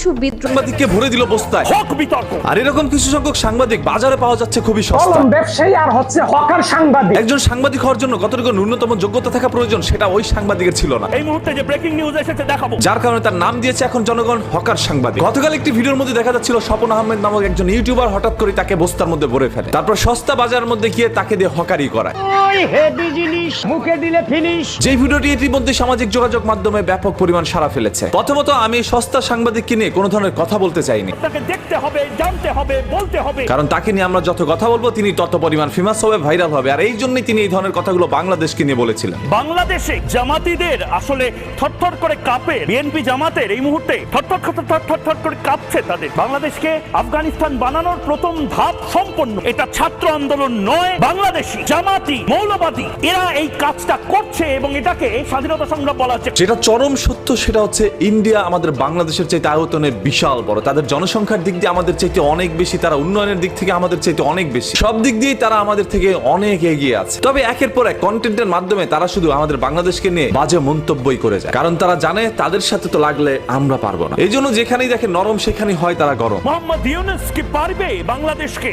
কিছু বিদ্রোহ। সাংবাদিককে ভরে দিল বস্তায়। হক বিতর্ক। আর এরকম কিছু সংখ্যক সাংবাদিক বাজারে পাওয়া যাচ্ছে খুবই সস্তা। কলম ব্যবসায়ী আর হচ্ছে হকার সাংবাদিক। একজন সাংবাদিক হওয়ার জন্য কতটুকু ন্যূনতম যোগ্যতা থাকা প্রয়োজন সেটা ওই সাংবাদিকের ছিল না। এই মুহূর্তে যে ব্রেকিং নিউজ এসেছে দেখাবো। যার কারণে তার নাম দিয়েছে এখন জনগণ হকার সাংবাদিক। গতকাল একটি ভিডিওর মধ্যে দেখা যাচ্ছিল স্বপন আহমেদ নামক একজন ইউটিউবার হঠাৎ করে তাকে বস্তার মধ্যে ভরে ফেলে। তারপর সস্তা বাজারের মধ্যে গিয়ে তাকে দিয়ে হকারি করায়। হেভি জিনিস মুখে দিলে ফিনিশ যে ভিডিওটি ইতিমধ্যে সামাজিক যোগাযোগ মাধ্যমে ব্যাপক পরিমাণ সাড়া ফেলেছে। প্রথমত আমি সস্তা সাংবাদিককে নিয়ে কোনো ধরনের কথা বলতে চাইনি। আপনাকে দেখতে হবে জানতে হবে বলতে হবে। কারণ তাকে নিয়ে আমরা যত কথা বলব তিনি তত পরিমাণ ফেমাস হবে ভাইরাল হবে। আর এই জন্যই তিনি এই ধরনের কথাগুলো বাংলাদেশকে নিয়ে বলেছিলেন। বাংলাদেশে জামাতিদের আসলে থরথর করে কাঁপে বিএনপি জামাতের এই মুহূর্তে। থরথর থরথর থরথর করে কাঁপছে তাদের। বাংলাদেশকে আফগানিস্তান বানানোর প্রথম ধাপ সম্পন্ন। এটা ছাত্র আন্দোলন নয়। বাংলাদেশি জামাতি মৌলবাদী এরা এই কাজটা করছে এবং এটাকে স্বাধীনতা সংগ্রাম বলা হচ্ছে। যেটা চরম সত্য সেটা হচ্ছে ইন্ডিয়া আমাদের বাংলাদেশের চাইতে আয়তনে বিশাল বড়। তাদের জনসংখ্যার দিক দিয়ে আমাদের চাইতে অনেক বেশি, তারা উন্নয়নের দিক থেকে আমাদের চাইতে অনেক বেশি। সব দিক দিয়েই তারা আমাদের থেকে অনেক এগিয়ে আছে। তবে একের পর এক কন্টেন্টের মাধ্যমে তারা শুধু আমাদের বাংলাদেশকে নিয়ে বাজে মন্তব্যই করে যায়। কারণ তারা জানে তাদের সাথে তো লাগলে আমরা পারব না। এই জন্য যেখানেই দেখে নরম, সেখানেই হয় তারা গরম। মোহাম্মদ ইউনুস কি পারবে বাংলাদেশকে?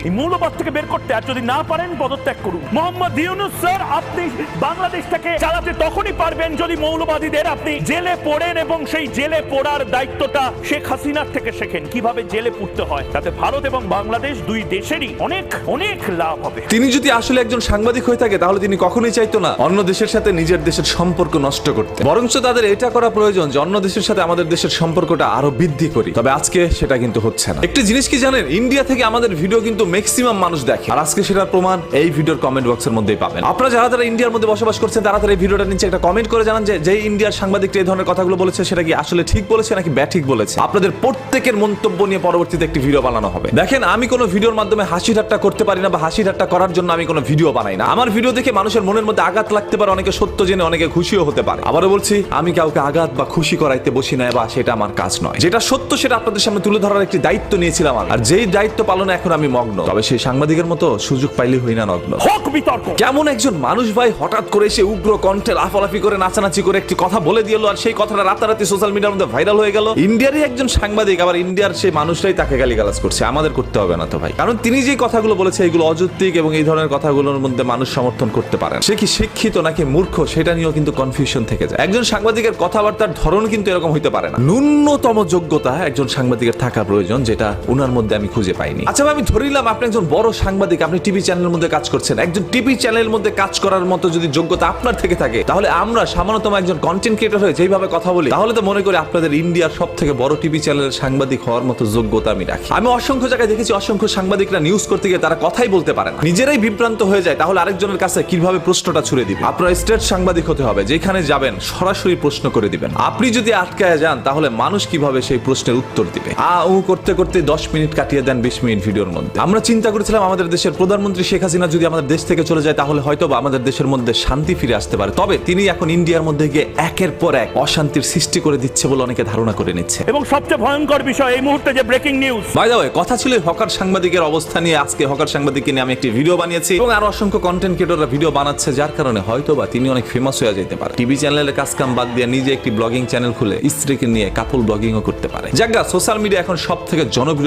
থেকে বের করতে আর যদি না পারেন, পদত্যাগ করুন। মোহাম্মদ ইউনুস, স্যার, আপনি বাংলাদেশটাকে চালাতে তখনই পারবেন যদি মৌলবাদীদের আপনি জেলে পড়েন এবং সেই জেলে পড়ার দায়িত্বটা শেখ হাসিনার থেকে শেখেন কীভাবে জেলে পুড়তে হয়। তাতে ভারত এবং বাংলাদেশ দুই দেশেরই অনেক অনেক লাভ হবে। তিনি যদি আসলে একজন সাংবাদিক হয়ে থাকে, তাহলে তিনি কখনোই চাইতো না অন্য দেশের সাথে নিজের দেশের সম্পর্ক নষ্ট করতে। বরঞ্চ তাদের এটা করা প্রয়োজন যে অন্য দেশের সাথে আমাদের দেশের সম্পর্কটা আরও বৃদ্ধি করি। তবে আজকে সেটা কিন্তু হচ্ছে না। একটি জিনিস কি জানেন? ইন্ডিয়া থেকে আমাদের ভিডিও কিন্তু ম্যাক্সিমাম মানুষ দেখে। আর আজকে সেটার প্রমাণ এই ভিডিওর কমেন্ট বক্সের মধ্যেই পাবেন। আপনারা যারা যারা ইন্ডিয়ার মধ্যে বসবাস করছেন, তারা তারা এই ভিডিওটা নিচে একটা কমেন্ট করে জানান যে যে ইন্ডিয়ার সাংবাদিকটা এই ধরনের কথাগুলো বলেছে, সেটা কি আসলে ঠিক বলেছে নাকি ব্যাঠিক বলেছে? আপনাদের প্রত্যেকের মন্তব্য নিয়ে পরবর্তীতে একটি ভিডিও বানানো হবে। দেখেন আমি কোনো ভিডিওর মাধ্যমে হাসি ঠাট্টা করতে পারি না বা হাসি ঠাট্টা করার জন্য আমি কোনো ভিডিও বানাই না। আমার ভিডিও দেখে মানুষের মনের মধ্যে আঘাত লাগতে পারে অনেকে সত্য জেনে অনেকে খুশিও হতে পারে। আবারও বলছি আমি কাউকে আঘাত বা খুশি করাইতে বসি না বা সেটা আমার কাজ নয়। যেটা সত্য সেটা আপনাদের সামনে তুলে ধরার একটি দায়িত্ব নিয়েছিলাম আর যেই দায়িত্ব পালনে এখন আমি মগ্ন তবে সেই সাংবাদিকের মতো সুযোগ পাইলে হই না নগ্ন। হক বিতর্ক। কেমন একজন মানুষ ভাই হঠাৎ করে সে উগ্র কণ্ঠে লাফালাফি করে নাচানাচি করে একটি কথা বলে দিল আর সেই কথাটা রাতারাতি সোশ্যাল মিডিয়ার মধ্যে ভাইরাল হয়ে গেল। ইন্ডিয়ারই একজন সাংবাদিক, আবার ইন্ডিয়ার সেই মানুষটাই তাকে গালিগালাজ করছে। আমাদের করতে হবে না তো ভাই। কারণ তিনি যে কথাগুলো বলেছে, এগুলো অযৌক্তিক এবং এই ধরনের কথাগুলোর মধ্যে মানুষ সমর্থন করতে পারেন সে কি শিক্ষিত নাকি মূর্খ, সেটা নিয়েও কিন্তু কনফিউশন থেকে যায়। একজন সাংবাদিকের কথাবার্তার ধরন কিন্তু এরকম হইতে পারে না। ন্যূনতম যোগ্যতা একজন সাংবাদিকের থাকা প্রয়োজন, যেটা ওনার মধ্যে আমি খুঁজে পাইনি। আচ্ছা আমি ধরিলাম আপনি একজন বড় সাংবাদিক, আপনি টিভি চ্যানেলের মধ্যে কাজ করছেন। একজন টিভি চ্যানেলের মধ্যে কাজ করার মতো যদি যোগ্যতা আপনার থেকে থাকে, তাহলে আমরা সামান্যতম একজন কন্টেন্ট ক্রিয়েটর হয়ে যেভাবে কথা বলি, তাহলে তো মনে করি আপনাদের ইন্ডিয়ার সব থেকে বড় টিভি চ্যানেলের সাংবাদিক হওয়ার মতো যোগ্যতা আমি রাখি। আমি অসংখ্য জায়গায় দেখেছি, অসংখ্য সাংবাদিকরা নিউজ করতে গিয়ে তারা কথাই বলতে পারে না। নিজেরাই বিভ্রান্ত হয়ে যায়, তাহলে আরেকজনের কাছে কীভাবে প্রশ্নটা ছুড়ে দিবে? আপনার স্টেট সাংবাদিক হতে হবে, যেখানে যাবেন সরাসরি প্রশ্ন করে দিবেন। আপনি যদি আটকায় যান, তাহলে মানুষ কীভাবে সেই প্রশ্নের উত্তর দিবে? আ, উ, করতে করতে দশ মিনিট কাটিয়ে দেন বিশ মিনিট ভিডিওর মধ্যে। আমরা চিন্তা করেছিলাম আমাদের দেশের প্রধানমন্ত্রী শেখ হাসিনা যদি আমাদের দেশ থেকে চলে যায়, তাহলে হয়তো আমাদের দেশের মধ্যে শান্তি ফিরে আসতে পারে। তবে তিনি এখন ইন্ডিয়ার মধ্যে গিয়ে একের পর এক অশান্তির সৃষ্টি করে দিচ্ছে বলে অনেকে ধারণা করে নিচ্ছে। এবং সবচেয়ে ভয়ঙ্কর বিষয় এই মুহূর্তে যে ব্রেকিং নিউজ বাই দ্য কথা ছিল হকার সাংবাদিকের অবস্থা নিয়ে। আজকে হকার সাংবাদিককে নিয়ে আমি একটি ভিডিও বানিয়েছি। এবং আরও অসংখ্য কন্টেন্ট ক্রিয়েটররা ভিডিও বানাচ্ছে, যার কারণে হয়তো বা তিনি অনেক ফেমাস হয়ে যেতে পারে। টিভি চ্যানেলের কাজ কাম বাদ দিয়ে নিজে একটি ব্লগিং চ্যানেল খুলে, স্ত্রীকে নিয়ে কাপল ব্লগিংও করতে পারে। যাক সোশ্যাল মিডিয়া এখন সব থেকে জনপ্রিয়।